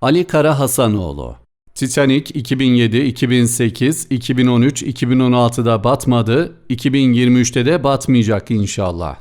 Ali Kara Hasanoğlu Titanic 2007, 2008, 2013, 2016'da batmadı, 2023'te de batmayacak inşallah.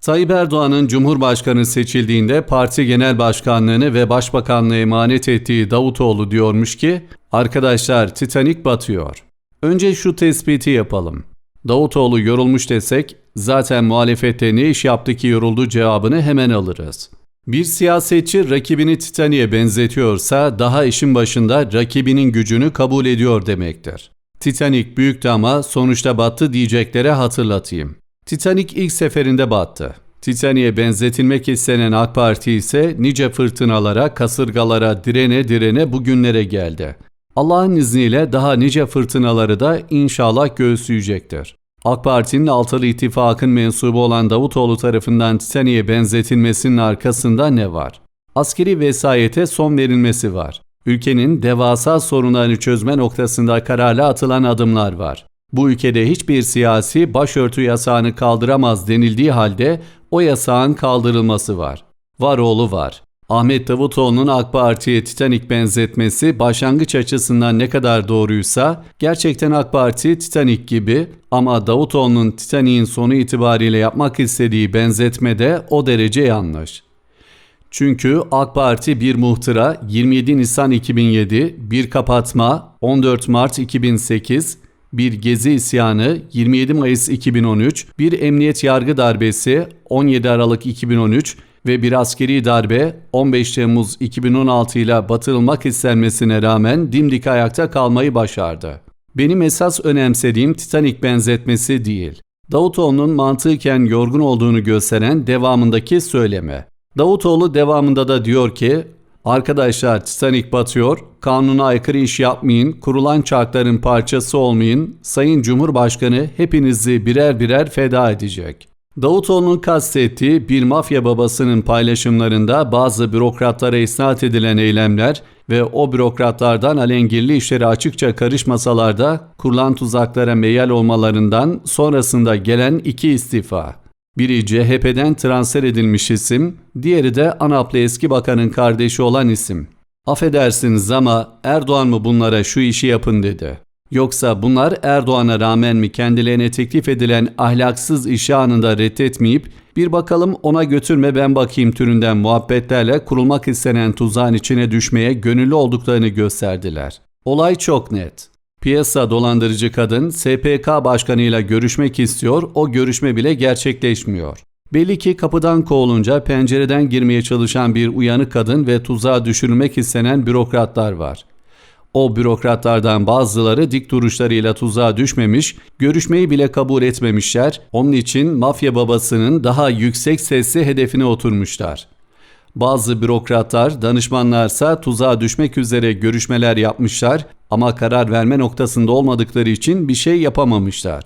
Tayyip Erdoğan'ın Cumhurbaşkanı seçildiğinde parti genel başkanlığını ve başbakanlığı emanet ettiği Davutoğlu diyormuş ki, arkadaşlar Titanic batıyor. Önce şu tespiti yapalım. Davutoğlu yorulmuş desek, zaten muhalefette ne iş yaptı ki yoruldu cevabını hemen alırız. Bir siyasetçi rakibini Titanic'e benzetiyorsa daha işin başında rakibinin gücünü kabul ediyor demektir. Titanic büyüktü ama sonuçta battı diyeceklere hatırlatayım. Titanic ilk seferinde battı. Titanic'e benzetilmek istenen AK Parti ise nice fırtınalara, kasırgalara direne direne bugünlere geldi. Allah'ın izniyle daha nice fırtınaları da inşallah göğüsleyecektir. AK Parti'nin altılı ittifakın mensubu olan Davutoğlu tarafından Titanic'e benzetilmesinin arkasında ne var? Askeri vesayete son verilmesi var. Ülkenin devasa sorunlarını çözme noktasında kararlı atılan adımlar var. Bu ülkede hiçbir siyasi başörtü yasağını kaldıramaz denildiği halde o yasağın kaldırılması var. Var oğlu var. Ahmet Davutoğlu'nun AK Parti'ye Titanik benzetmesi başlangıç açısından ne kadar doğruysa gerçekten AK Parti Titanik gibi ama Davutoğlu'nun Titanik'in sonu itibariyle yapmak istediği benzetme de o derece yanlış. Çünkü AK Parti bir muhtıra 27 Nisan 2007, bir kapatma 14 Mart 2008, bir gezi isyanı 27 Mayıs 2013, bir emniyet yargı darbesi 17 Aralık 2013 ve bir askeri darbe 15 Temmuz 2016 ile batırılmak istenmesine rağmen dimdik ayakta kalmayı başardı. Benim esas önemsediğim Titanic benzetmesi değil. Davutoğlu'nun mantıken yorgun olduğunu gösteren devamındaki söyleme. Davutoğlu devamında da diyor ki, Arkadaşlar Titanic batıyor, kanuna aykırı iş yapmayın, kurulan çarkların parçası olmayın, Sayın Cumhurbaşkanı hepinizi birer birer feda edecek. Davutoğlu'nun kastettiği bir mafya babasının paylaşımlarında bazı bürokratlara isnat edilen eylemler ve o bürokratlardan alengirli işleri açıkça karışmasalar da kurulan tuzaklara meyal olmalarından sonrasında gelen iki istifa. Biri CHP'den transfer edilmiş isim, diğeri de ANAP'lı eski bakanın kardeşi olan isim. Affedersiniz ama Erdoğan mı bunlara şu işi yapın dedi. Yoksa bunlar Erdoğan'a rağmen mi kendilerine teklif edilen ahlaksız işi anında reddetmeyip bir bakalım ona götürme ben bakayım türünden muhabbetlerle kurulmak istenen tuzağın içine düşmeye gönüllü olduklarını gösterdiler. Olay çok net. Piyasa dolandırıcı kadın SPK başkanıyla görüşmek istiyor, o görüşme bile gerçekleşmiyor. Belli ki kapıdan kovulunca pencereden girmeye çalışan bir uyanık kadın ve tuzağa düşürülmek istenen bürokratlar var. O bürokratlardan bazıları dik duruşlarıyla tuzağa düşmemiş, görüşmeyi bile kabul etmemişler, onun için mafya babasının daha yüksek sesli hedefine oturmuşlar. Bazı bürokratlar, danışmanlarsa tuzağa düşmek üzere görüşmeler yapmışlar ama karar verme noktasında olmadıkları için bir şey yapamamışlar.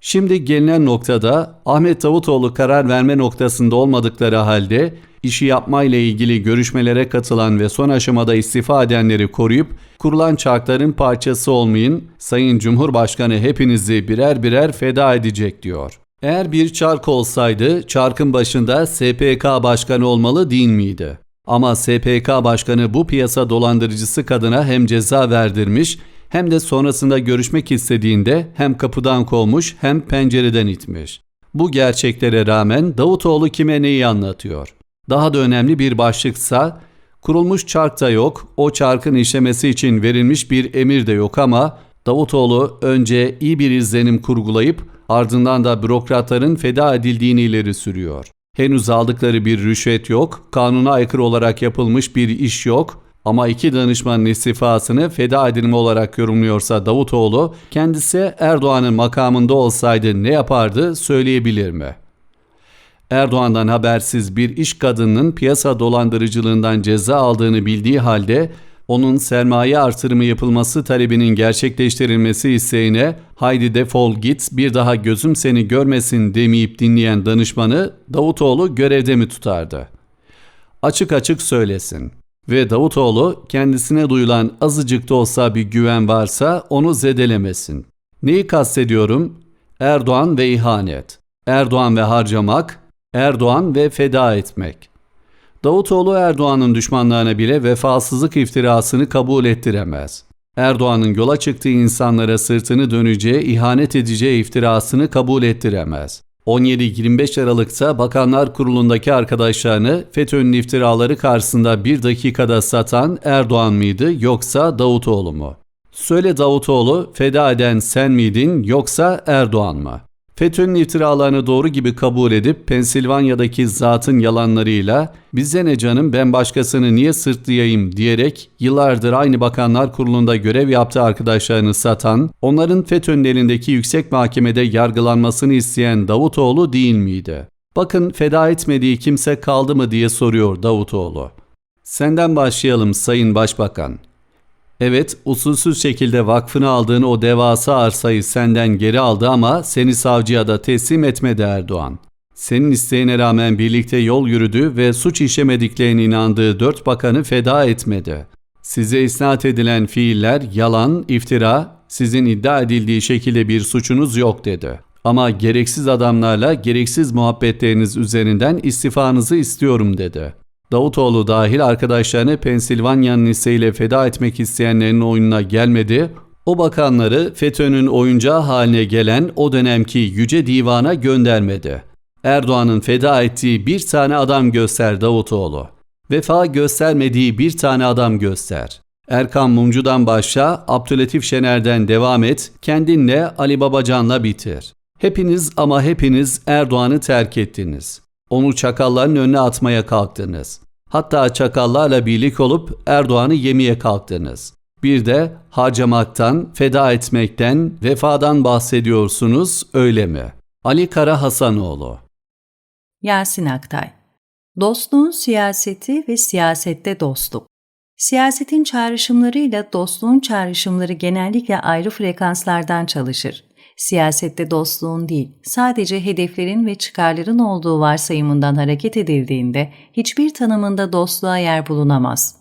Şimdi gelinen noktada Ahmet Davutoğlu karar verme noktasında olmadıkları halde işi yapmayla ilgili görüşmelere katılan ve son aşamada istifa edenleri koruyup kurulan çarkların parçası olmayın, Sayın Cumhurbaşkanı hepinizi birer birer feda edecek diyor. Eğer bir çark olsaydı çarkın başında SPK başkanı olmalı değil miydi? Ama SPK başkanı bu piyasa dolandırıcısı kadına hem ceza verdirmiş hem de sonrasında görüşmek istediğinde hem kapıdan kovmuş hem pencereden itmiş. Bu gerçeklere rağmen Davutoğlu kime neyi anlatıyor? Daha da önemli bir başlıksa kurulmuş çark da yok, o çarkın işlemesi için verilmiş bir emir de yok ama Davutoğlu önce iyi bir izlenim kurgulayıp ardından da bürokratların feda edildiğini ileri sürüyor. Henüz aldıkları bir rüşvet yok, kanuna aykırı olarak yapılmış bir iş yok ama iki danışmanın istifasını feda edilme olarak yorumluyorsa Davutoğlu, kendisi Erdoğan'ın makamında olsaydı ne yapardı söyleyebilir mi? Erdoğan'dan habersiz bir iş kadının piyasa dolandırıcılığından ceza aldığını bildiği halde onun sermaye artırımı yapılması talebinin gerçekleştirilmesi isteğine haydi defol git bir daha gözüm seni görmesin demeyip dinleyen danışmanı Davutoğlu görevde mi tutardı? Açık açık söylesin. Ve Davutoğlu kendisine duyulan azıcık da olsa bir güven varsa onu zedelemesin. Neyi kastediyorum? Erdoğan ve ihanet. Erdoğan ve harcamak, Erdoğan ve feda etmek. Davutoğlu Erdoğan'ın düşmanlarına bile vefasızlık iftirasını kabul ettiremez. Erdoğan'ın yola çıktığı insanlara sırtını döneceği, ihanet edeceği iftirasını kabul ettiremez. 17-25 Aralık'ta Bakanlar Kurulu'ndaki arkadaşlarını FETÖ'nün iftiraları karşısında bir dakikada satan Erdoğan mıydı yoksa Davutoğlu mu? Söyle Davutoğlu, feda eden sen miydin yoksa Erdoğan mı? FETÖ'nün iftiralarını doğru gibi kabul edip Pensilvanya'daki zatın yalanlarıyla bize ne canım ben başkasını niye sırtlayayım diyerek yıllardır aynı bakanlar kurulunda görev yaptığı arkadaşlarını satan, onların FETÖ'nün elindeki yüksek mahkemede yargılanmasını isteyen Davutoğlu değil miydi? Bakın feda etmediği kimse kaldı mı diye soruyor Davutoğlu. Senden başlayalım Sayın Başbakan. Evet, usulsüz şekilde vakfını aldığın o devasa arsayı senden geri aldı ama seni savcıya da teslim etmedi Erdoğan. Senin isteğine rağmen birlikte yol yürüdü ve suç işlemediklerine inandığı dört bakanı feda etmedi. Size isnat edilen fiiller yalan, iftira, sizin iddia edildiği şekilde bir suçunuz yok dedi. Ama gereksiz adamlarla gereksiz muhabbetleriniz üzerinden istifanızı istiyorum dedi. Davutoğlu dahil arkadaşlarını Pensilvanya'nın listeyle feda etmek isteyenlerin oyununa gelmedi, o bakanları FETÖ'nün oyuncağı haline gelen o dönemki Yüce Divan'a göndermedi. Erdoğan'ın feda ettiği bir tane adam göster Davutoğlu. Vefa göstermediği bir tane adam göster. Erkan Mumcu'dan başla, Abdülatif Şener'den devam et, kendinle Ali Babacan'la bitir. Hepiniz ama hepiniz Erdoğan'ı terk ettiniz. Onu çakalların önüne atmaya kalktınız. Hatta çakallarla birlik olup Erdoğan'ı yemeye kalktınız. Bir de harcamaktan, feda etmekten, vefadan bahsediyorsunuz öyle mi? Ali Kara Hasanoğlu Yasin Aktay Dostluğun siyaseti ve siyasette dostluk. Siyasetin çağrışımlarıyla dostluğun çağrışımları genellikle ayrı frekanslardan çalışır. Siyasette dostluğun değil, sadece hedeflerin ve çıkarların olduğu varsayımından hareket edildiğinde hiçbir tanımında dostluğa yer bulunamaz.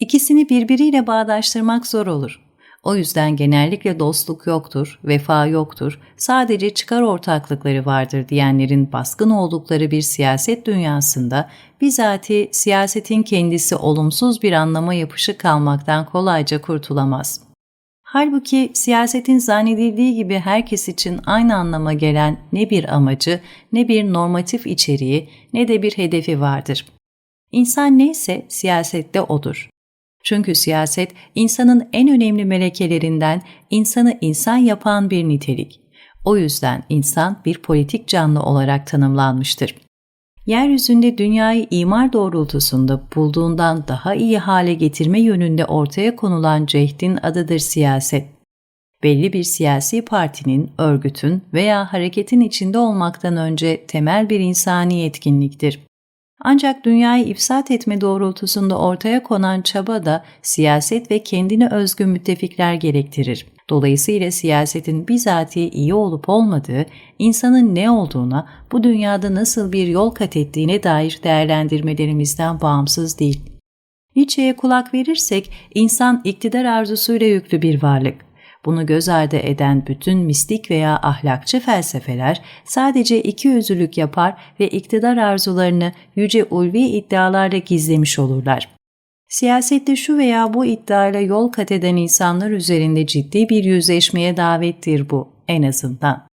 İkisini birbiriyle bağdaştırmak zor olur. O yüzden genellikle dostluk yoktur, vefa yoktur, sadece çıkar ortaklıkları vardır diyenlerin baskın oldukları bir siyaset dünyasında bizatihi siyasetin kendisi olumsuz bir anlama yapışık kalmaktan kolayca kurtulamaz. Halbuki siyasetin zannedildiği gibi herkes için aynı anlama gelen ne bir amacı, ne bir normatif içeriği, ne de bir hedefi vardır. İnsan neyse siyasette odur. Çünkü siyaset insanın en önemli melekelerinden insanı insan yapan bir nitelik. O yüzden insan bir politik canlı olarak tanımlanmıştır. Yeryüzünde dünyayı imar doğrultusunda bulduğundan daha iyi hale getirme yönünde ortaya konulan cehdin adıdır siyaset. Belli bir siyasi partinin, örgütün veya hareketin içinde olmaktan önce temel bir insani etkinliktir. Ancak dünyayı ifsat etme doğrultusunda ortaya konan çaba da siyaset ve kendine özgü müttefikler gerektirir. Dolayısıyla siyasetin bizatihi iyi olup olmadığı, insanın ne olduğuna, bu dünyada nasıl bir yol kat ettiğine dair değerlendirmelerimizden bağımsız değil. Nietzsche'ye kulak verirsek, insan iktidar arzusuyla yüklü bir varlık. Bunu göz ardı eden bütün mistik veya ahlakçı felsefeler sadece iki yüzlülük yapar ve iktidar arzularını yüce ulvi iddialarla gizlemiş olurlar. Siyasette şu veya bu iddiayla yol kat eden insanlar üzerinde ciddi bir yüzleşmeye davettir bu en azından.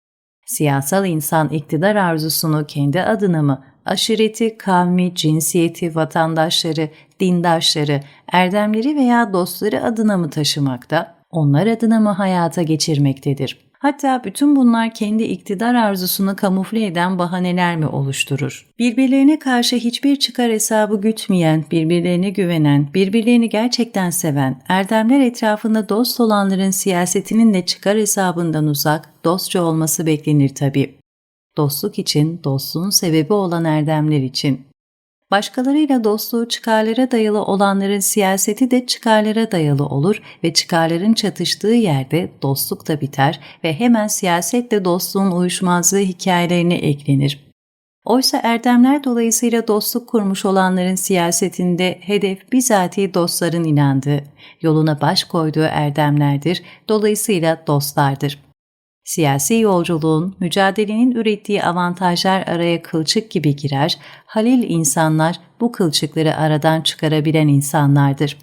Siyasal insan iktidar arzusunu kendi adına mı, aşireti, kavmi, cinsiyeti, vatandaşları, dindaşları, erdemleri veya dostları adına mı taşımakta, onlar adına mı hayata geçirmektedir? Hatta bütün bunlar kendi iktidar arzusunu kamufle eden bahaneler mi oluşturur? Birbirlerine karşı hiçbir çıkar hesabı gütmeyen, birbirlerine güvenen, birbirlerini gerçekten seven, erdemler etrafında dost olanların siyasetinin de çıkar hesabından uzak, dostça olması beklenir tabii. Dostluk için, dostluğun sebebi olan erdemler için. Başkalarıyla dostluğu çıkarlara dayalı olanların siyaseti de çıkarlara dayalı olur ve çıkarların çatıştığı yerde dostluk da biter ve hemen siyasetle dostluğun uyuşmazlığı hikayelerine eklenir. Oysa erdemler dolayısıyla dostluk kurmuş olanların siyasetinde hedef bizatihi dostların inandığı, yoluna baş koyduğu erdemlerdir, dolayısıyla dostlardır. Siyasi yolculuğun, mücadelenin ürettiği avantajlar araya kılçık gibi girer, halil insanlar bu kılçıkları aradan çıkarabilen insanlardır.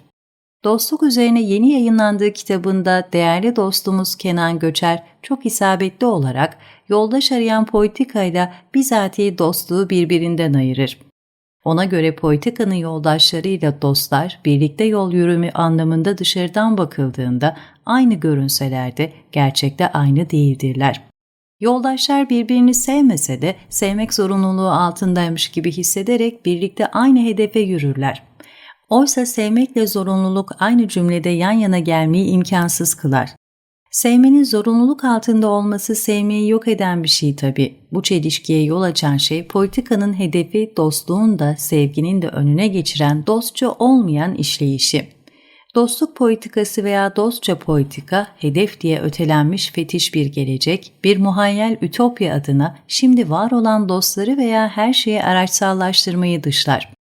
Dostluk üzerine yeni yayınlandığı kitabında değerli dostumuz Kenan Göçer çok isabetli olarak yoldaş arayan politikayla bizatihi dostluğu birbirinden ayırır. Ona göre politikanın yoldaşlarıyla dostlar birlikte yol yürümü anlamında dışarıdan bakıldığında aynı görünseler de gerçekte aynı değildirler. Yoldaşlar birbirini sevmese de sevmek zorunluluğu altındaymış gibi hissederek birlikte aynı hedefe yürürler. Oysa sevmekle zorunluluk aynı cümlede yan yana gelmeyi imkansız kılar. Sevmenin zorunluluk altında olması sevmeyi yok eden bir şey tabii. Bu çelişkiye yol açan şey politikanın hedefi dostluğun da sevginin de önüne geçiren dostça olmayan işleyişi. Dostluk politikası veya dostça politika, hedef diye ötelenmiş fetiş bir gelecek, bir muhayyel ütopya adına şimdi var olan dostları veya her şeyi araçsallaştırmayı dışlar.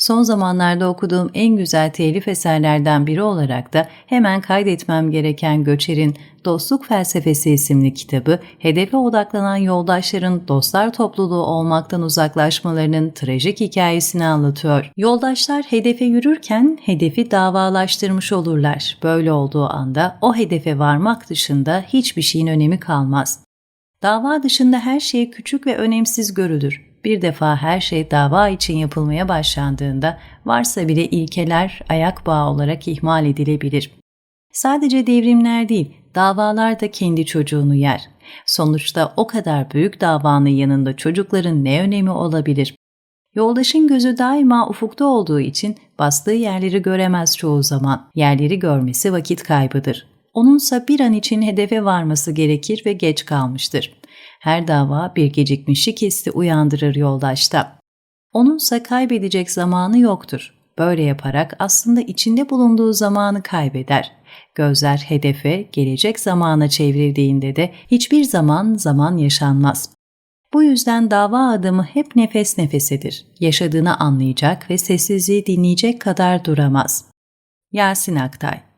Son zamanlarda okuduğum en güzel telif eserlerden biri olarak da hemen kaydetmem gereken Göçer'in Dostluk Felsefesi isimli kitabı, hedefe odaklanan yoldaşların dostlar topluluğu olmaktan uzaklaşmalarının trajik hikayesini anlatıyor. Yoldaşlar hedefe yürürken hedefi davalaştırmış olurlar. Böyle olduğu anda o hedefe varmak dışında hiçbir şeyin önemi kalmaz. Dava dışında her şey küçük ve önemsiz görülür bir defa her şey dava için yapılmaya başlandığında varsa bile ilkeler ayak bağı olarak ihmal edilebilir. Sadece devrimler değil, davalar da kendi çocuğunu yer. Sonuçta o kadar büyük davanın yanında çocukların ne önemi olabilir? Yoldaşın gözü daima ufukta olduğu için bastığı yerleri göremez çoğu zaman. Yerleri görmesi vakit kaybıdır. Onunsa bir an için hedefe varması gerekir ve geç kalmıştır. Her dava bir gecikmişlik hissi uyandırır yoldaşta. Onunsa kaybedecek zamanı yoktur. Böyle yaparak aslında içinde bulunduğu zamanı kaybeder. Gözler hedefe, gelecek zamana çevrildiğinde de hiçbir zaman zaman yaşanmaz. Bu yüzden dava adamı hep nefes nefesedir. Yaşadığını anlayacak ve sessizliği dinleyecek kadar duramaz. Yasin Aktay